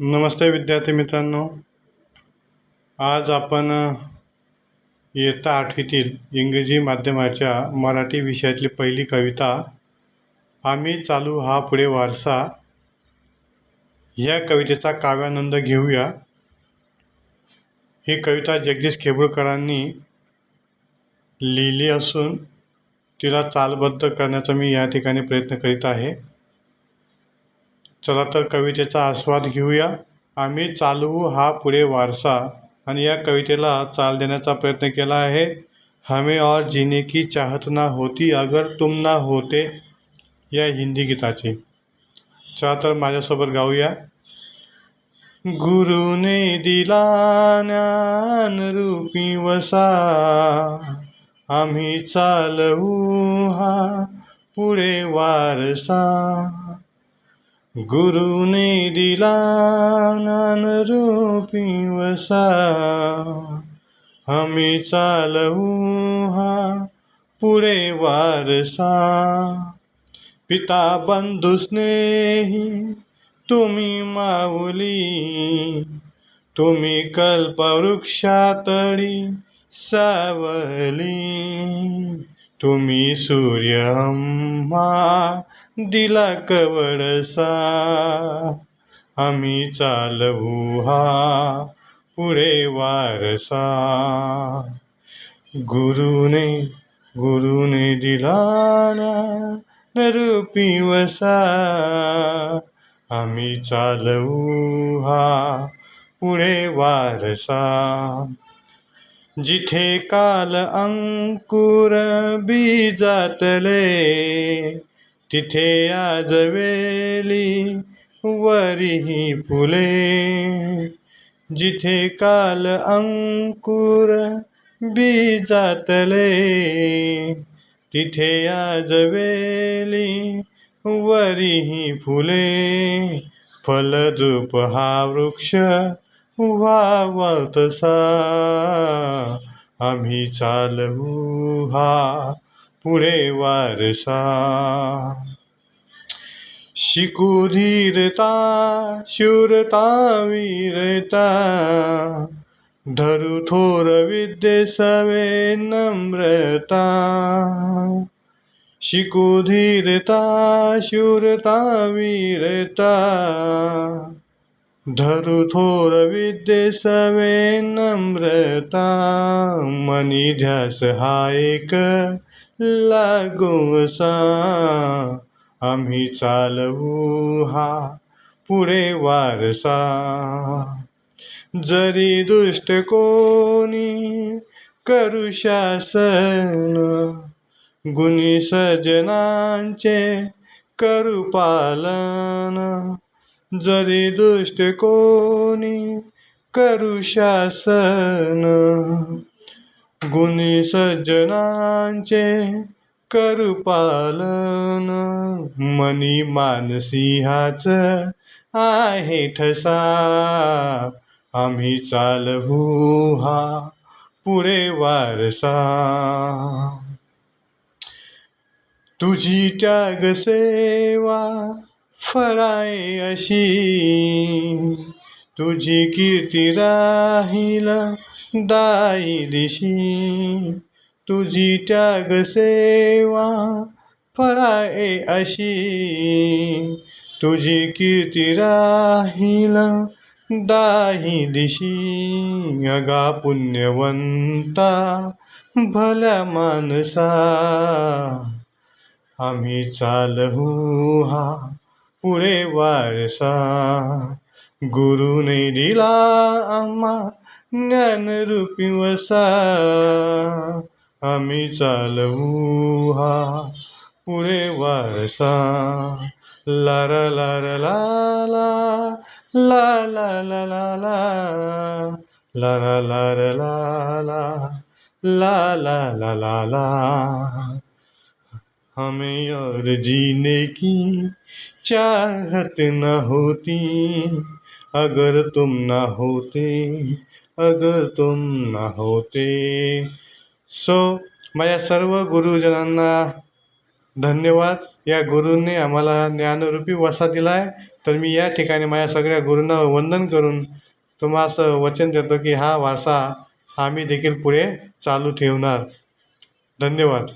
नमस्ते विद्यार्थी मित्रांनो. आज आपण इयत्ता आठवीतील इंग्रजी माध्यमाच्या मराठी विषयातली पहिली कविता आम्ही चालू हा पुढे वारसा ह्या कवितेचा काव्यानंद घेऊया. ही कविता जगदीश खेबुळकरांनी लिहिली असून तिला चालबद्ध करण्याचा मी या ठिकाणी प्रयत्न करीत आहे. चला तर कवितेचा आस्वाद घेऊया. आम्ही चालवू हा पुढे वारसा. आणि या कवितेला चाल देण्याचा प्रयत्न केला आहे. हमें और जीने की चाहत ना होती अगर तुम ना होते. या हिंदी गीताची. चला तर माझ्यासोबत गाऊया. गुरुने दिला ज्ञान रूपी वसा. आम्ही चालवू हा पुढे वारसा. गुरुने दिला रूपी वसा। आम्ही चालवू हा पुढे वारसा। पिता बंधू स्नेही तुम्ही माऊली। तुम्ही कल्पवृक्षातळी सावली। तुम्ही सूर्यम्मा दिला कवडसा आम्ही चालवू हा पुढे वारसा. गुरुने गुरुने दिला रूपी वसा. आम्ही चालवू हा पुढे वारसा. जिथे काल अंकुर बीजातले तिथे आज वेली वरीही फुले. जिथे काल अंकुर बीजातले तिथे आज वेली वरीही फुले. फलद्रूप हा वृक्ष व्हावा तसा आम्ही चालवू हा पुढे वारसा. शिकू धीरता शूरता वीरता. धरू थोर विद्ये सवे नम्रता. शिकू धीरता शूरता वीरता. धरू थोर विद्ये सवे नम्रता. मनी ध्यास हा एक लागू आम्ही चालवू हा पुढे वारसा. जरी दुष्ट कोणी करू शासन गुणी सजनांचे करू पालन. जरी दुष्ट कोणी करू शासन गुणी सज्जनांचे करू पालन. मनी मानसिंहाच आहे ठसा. आम्ही चालवू हा पुढे वारसा. तुझी त्याग सेवा फळाय अशी. तुझी कीर्ती राहील दाई दिशी तुझी त्याग सेवा फळाय अशी. तुझी कीर्ती राहील दाही दिशी अगा पुण्यवंता भल्या मानसा. आम्ही चालहू हा पुढे वारसा. गुरुने दिला आम्हा ज्ञानरूपी वसा आम्ही चालवू हा पुढे वारसा ला ला ला ला ला ला ला ला ला ला ला ला ला हमें और जीने की चाहत न होती अगर तुम ना होते अगर तुम ना होते। सो माझ्या सर्व गुरुजनांना धन्यवाद. या गुरूंनी आम्हाला ज्ञानरूपी वसा दिला आहे तर मी या ठिकाणी माझ्या सगळ्या गुरूंना वंदन करून तुम्हास वचन देतो की हा वारसा आम्ही देखील पुढे चालू ठेवणार. धन्यवाद.